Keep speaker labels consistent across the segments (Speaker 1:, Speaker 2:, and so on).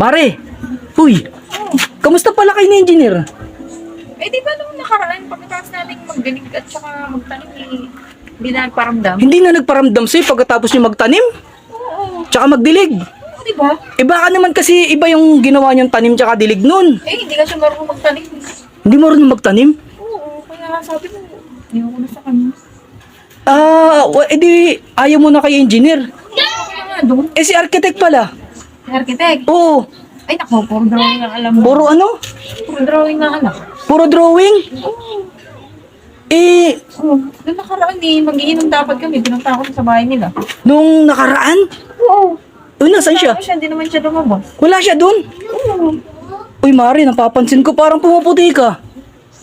Speaker 1: Mare! Uy! Kamusta pala kayo ni engineer?
Speaker 2: Eh, di ba nung nakaraan, pagkatapos natin magdilig at saka magtanim, eh, hindi na nagparamdam?
Speaker 1: Hindi nga nagparamdam sa'yo pagkatapos niyo magtanim?
Speaker 2: Oo.
Speaker 1: Tsaka magdilig?
Speaker 2: Oo, di ba?
Speaker 1: Eh baka naman kasi iba yung ginawa niyong tanim tsaka dilig nun.
Speaker 2: Eh, hindi ka siya marunong magtanim.
Speaker 1: Hindi mo rin magtanim?
Speaker 2: Oo, kaya sabi mo, hindi ko na sa kanya.
Speaker 1: Ah, wa- edi ayaw mo na kay engineer.
Speaker 2: Kaya nga doon,
Speaker 1: Eh si architect pala.
Speaker 2: Architect.
Speaker 1: Oo,
Speaker 2: Ay, naku, puro drawing ang alam mo.
Speaker 1: puro ano?
Speaker 2: Puro drawing na anak.
Speaker 1: Puro drawing? Eh,
Speaker 2: Oo. Nung nakaraan eh, magiinom dapat kami. Pinunta ako sa bahay nila.
Speaker 1: nung nakaraan?
Speaker 2: Oo.
Speaker 1: Uy, nasan siya?
Speaker 2: Ano siya, hindi naman siya lumabas.
Speaker 1: Wala siya dun?
Speaker 2: Oo.
Speaker 1: Uy, Mari, napapansin ko parang pumuputi ka.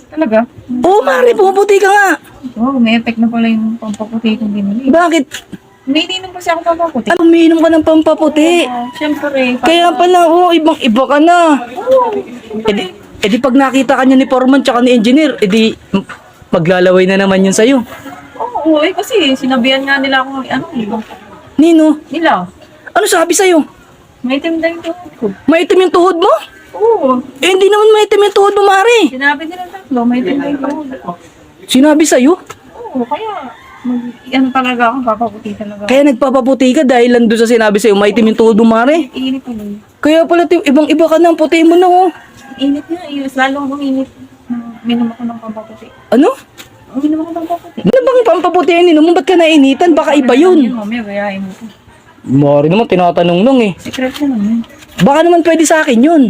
Speaker 2: Talaga?
Speaker 1: Oo, Mari, pumuputi ka nga.
Speaker 2: Oo, may effect na pala yung pampaputi kong binili.
Speaker 1: Bakit?
Speaker 2: May ininom kasi ako pampaputi.
Speaker 1: Ano, umiinom ka ng pampaputi?
Speaker 2: Oo, Siyempre.
Speaker 1: Kaya pala, oo, ibang iba ka na.
Speaker 2: Oo.
Speaker 1: Edi, edi pag nakita ka niya ni Foreman tsaka ni Engineer, edi m- maglalaway na naman yun sa'yo.
Speaker 2: Oo, eh, kasi sinabihan nga nila ako, ano, eh,
Speaker 1: Nino,
Speaker 2: nila.
Speaker 1: ano sabi sa'yo?
Speaker 2: May timda yung tuhod ko.
Speaker 1: Maitim yung tuhod mo?
Speaker 2: Oo.
Speaker 1: Eh, hindi naman maitim yung tuhod mo, Mari.
Speaker 2: Sinabi nila tatlo, may timda yung tuhod ko.
Speaker 1: Sinabi sa'yo?
Speaker 2: Oo, kaya, mag, ano talaga ako, papaputi talaga.
Speaker 1: Kaya nagpapaputi ka dahil lang doon sa sinabi sa'yo, maitim yung tuhod mo, Mari.
Speaker 2: Init tuloy.
Speaker 1: Kaya pala, ti- ibang-iba ka na, ang puti mo na, oh.
Speaker 2: Init nga, yun. Lalo akong init. nung Minom ako ng pampaputi.
Speaker 1: Ano?
Speaker 2: Minom ako ng pampaputi.
Speaker 1: Ano bang pampaputi ang ininom mo? Ba't ka nainitan? Baka iba yun.
Speaker 2: Mamaya, gayahin mo ko.
Speaker 1: Mari naman, tinatanong lang eh.
Speaker 2: Secret na naman.
Speaker 1: Baka naman pwede sa akin yun.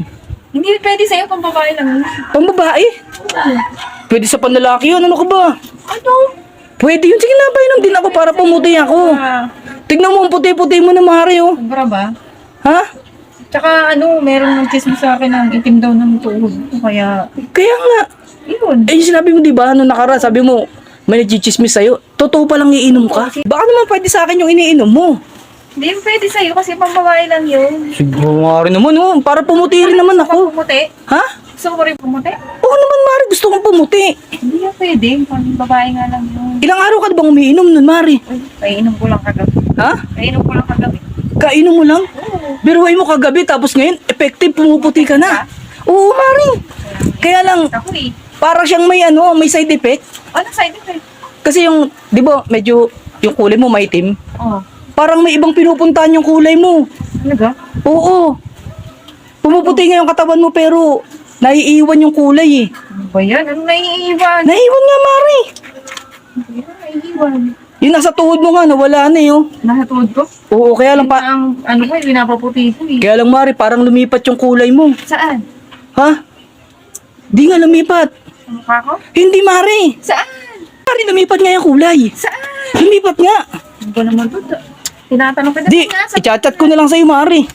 Speaker 2: Hindi pwede sa'yo, pang babae lang. yun.
Speaker 1: Pambabae? Pwede sa panlalaki yun, ano ka ba?
Speaker 2: Ano?
Speaker 1: Pwede yun. Sige na, painom din ako para pumuti ako. Tignan mo ang puti-puti mo na, Mari, oh.
Speaker 2: sobra ba?
Speaker 1: Ha?
Speaker 2: Tsaka ano, meron ng chismis sa akin ng itim daw ng tuhod. Kaya,
Speaker 1: Kaya nga.
Speaker 2: yun.
Speaker 1: Eh, yung sinabi mo, di ba, nung nakara, sabi mo, may nagchichismis sa'yo. Totoo palang iinom ka? Baka naman pwede sa akin yung iniinom mo.
Speaker 2: Hindi yun pwede sa'yo kasi pang babae lang yun.
Speaker 1: Siguro nga rin naman, oh. Para pumuti rin naman ako.
Speaker 2: Pumuti?
Speaker 1: Ha?
Speaker 2: Gusto mo rin pumuti?
Speaker 1: Oo naman, Mari. Gusto kong pumuti.
Speaker 2: Pwede. Pang babae nga lang yun.
Speaker 1: Ilang araw ka na bang umiinom nun, Mari?
Speaker 2: Uy, kainom ko lang kagabi.
Speaker 1: Ha?
Speaker 2: Kainom ko lang kagabi.
Speaker 1: Kainom mo lang?
Speaker 2: Oo.
Speaker 1: Biruhay mo kagabi, tapos ngayon, effective, pumuputi ka na. Oo, Mari. Kaya lang,
Speaker 2: Ako eh.
Speaker 1: para siyang may ano, may side effect.
Speaker 2: Ano side effect?
Speaker 1: Kasi yung, di ba, medyo, yung kulay mo maitim.
Speaker 2: Oo.
Speaker 1: Parang may ibang pinupuntahan yung kulay mo.
Speaker 2: Talaga?
Speaker 1: Oo. Pumuputi nga yung katawan mo pero naiiwan yung kulay eh.
Speaker 2: Ano ba yan? Ano naiiwan?
Speaker 1: Naiiwan nga, Mari.
Speaker 2: Ano naiiwan?
Speaker 1: Yung nasa tuhod mo nga, nawala na eh. Oh.
Speaker 2: Nasa tuhod ko?
Speaker 1: Oo, kaya lang, pa,
Speaker 2: Ang ano ko, yung pinapaputi ko eh.
Speaker 1: kaya lang, Mari, parang lumipat yung kulay mo.
Speaker 2: Saan?
Speaker 1: Ha? Di nga lumipat.
Speaker 2: Sa mukha ko?
Speaker 1: Hindi, Mari.
Speaker 2: Saan?
Speaker 1: Mari, lumipat nga yung kulay.
Speaker 2: Saan?
Speaker 1: Lumipat nga.
Speaker 2: Ano ba naman to? Tinatanong kita.
Speaker 1: Di,
Speaker 2: Nasa
Speaker 1: i-chat ko na lang sa'yo, Mari.